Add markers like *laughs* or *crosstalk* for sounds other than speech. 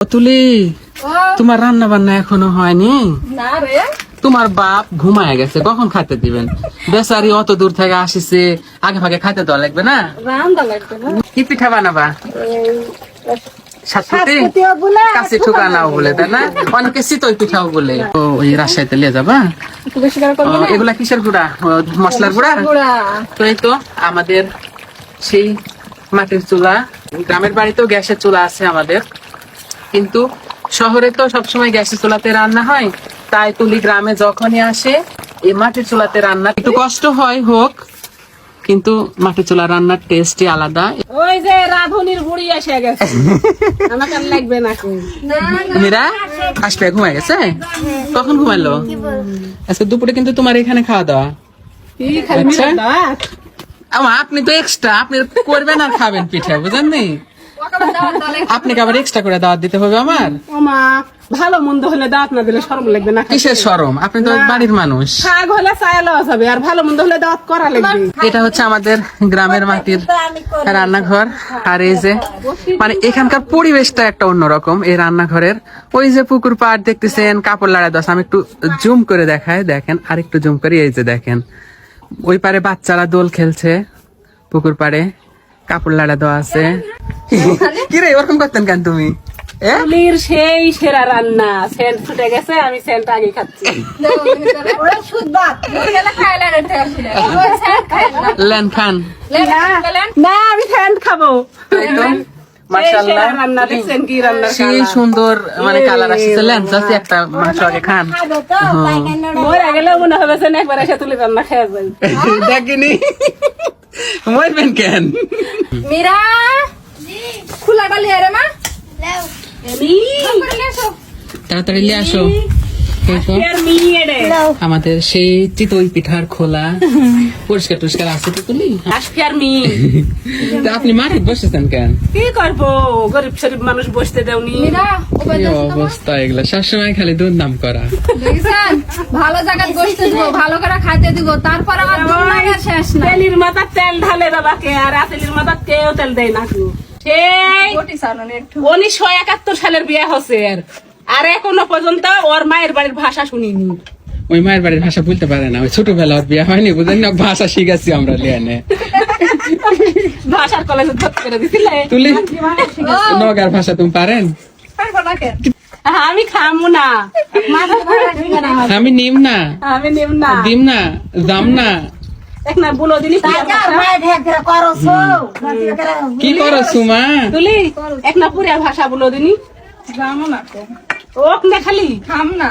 তুলি তোমার রান্না বান্না এখনও হয়নি? না রে। তোমার বাপ ঘুমায় গেছে কখন খাইতে দিবেন? বেচারি অত দূর থেকে আসিছে আগে ভাগে খাইতে দেওয়া লাগবে না? কি পিঠা বানাবা? বলে, তাই না? অনেকে পিঠাও বলে। ওই রাজশাহীতে যাবা? এগুলা কিসের গুড়া? মশলার গুড়া? গুড়া। তো এই তো আমাদের সেই মাটির চুলা। গ্রামের বাড়িতেও গ্যাসের চুলা আছে আমাদের। কিন্তু শহরে তো সবসময় গ্যাসের চুলাতে রান্না হয় তাই তুলি গ্রামে যখনই আসে এই মাটির চুলাতে রান্না একটু কষ্ট হয় হোক কিন্তু মাটির চুলা রান্নার টেস্টই আলাদা। ওই যে রাধুনির বুড়ি এসে গেছে। *laughs* লাগবে নাকি মীরা আসবে ঘুমায় গেছে? কখন ঘুমাইলো আচ্ছা দুপুরে কিন্তু তোমার এখানে খাওয়া দাওয়া। আচ্ছা। আমা, আপনি তো এক্সট্রা আপনি করবেন আর খাবেন পিঠা বুঝেন নি আপনাকে আবার এক্সট্রা করে দাওয়াত দিতে হবে আমার? ও মা ভালো মন্দ হলে দাঁত না দিলে শরম লাগবে না। কিসের সরম আপনি তো বাড়ির মানুষ। শাক হলে চায়া লওয়া যাবে আর ভালো মন্দ হলে দাঁত করা লাগবে। এটা হচ্ছে আমাদের গ্রামের মাটির রান্নাঘর। আর এই যে মানে এখানকার পরিবেশটা একটা অন্যরকম এই রান্নাঘরের। ওই যে পুকুর পাড় দেখতেছেন কাপড় লাড়া দশ আমি একটু জুম করে দেখায় দেখেন আর একটু জুম করে এই যে দেখেন। ওই পারে বাচ্চারা দোল খেলছে পুকুর পাড়ে। কাপড় লাড়া দেওয়া আছে। কি রে ওরকম করতেন কেন তুমি? এ? তুলির সেই সেরা রান্না। সেন্ট ফুটে গেছে আমি সেন্ট আগে খাচ্ছি। লেন খান। না আমি সেন্ট খাব। সেই সুন্দর মানে কালার আসছে। লেন্স আছে একটা মাংস আগে খান। গেলে মনে হবে একবার এসে তুলে রান্না খেয়ে যাই। দেখিনি। মরবেন কেন? মীরা? খোলাটা লিয়ে রে মা? তাড়াতাড়ি লিয়ে আসো। আমাদের সেই চিতই পিঠার খোলা। পরিষ্কার টরিষ্কার আছে তো তুলি? আজকে আর মি। তা আপনি মাঠে বসেছেন কেন? কি করব? গরিব শরীফ মানুষ বসতে দেওনি। অবস্থা এগুলা? সবসময় খালি দুধ নাম করা ভালো জায়গায় বসতে দিব ভালো করে খাইতে দিব তারপর আমার শেষ না। তেলির মাথা তেল ঢালে বাবাকে আর আতেলির মাথা কেউ তেল দেয় না সেই একটু। উনিশশো একাত্তর সালের বিয়ে হচ্ছে আর আর এখনও পর্যন্ত ওর মায়ের বাড়ির ভাষা শুনিনি। ওই মায়ের বাড়ির ভাষা বলতে পারে না ওই ছোটবেলা ওর বিয়ে হয়নি বুঝেন না ভাষা শিখেছি আমরা লিয়ানে। ভাষার কলেজে ভর্তি করে দিছিলে? তুলি নগার ভাষা তুমি পারেন? আমি খামু না। আমি নিম না। আমি নেব না। দিম না দাম না। বলো দিনি কি করো সুমা? তুলি এক না পুরিয়া ভাষা বলো দিনি। না তো। ওক না খালি খাম না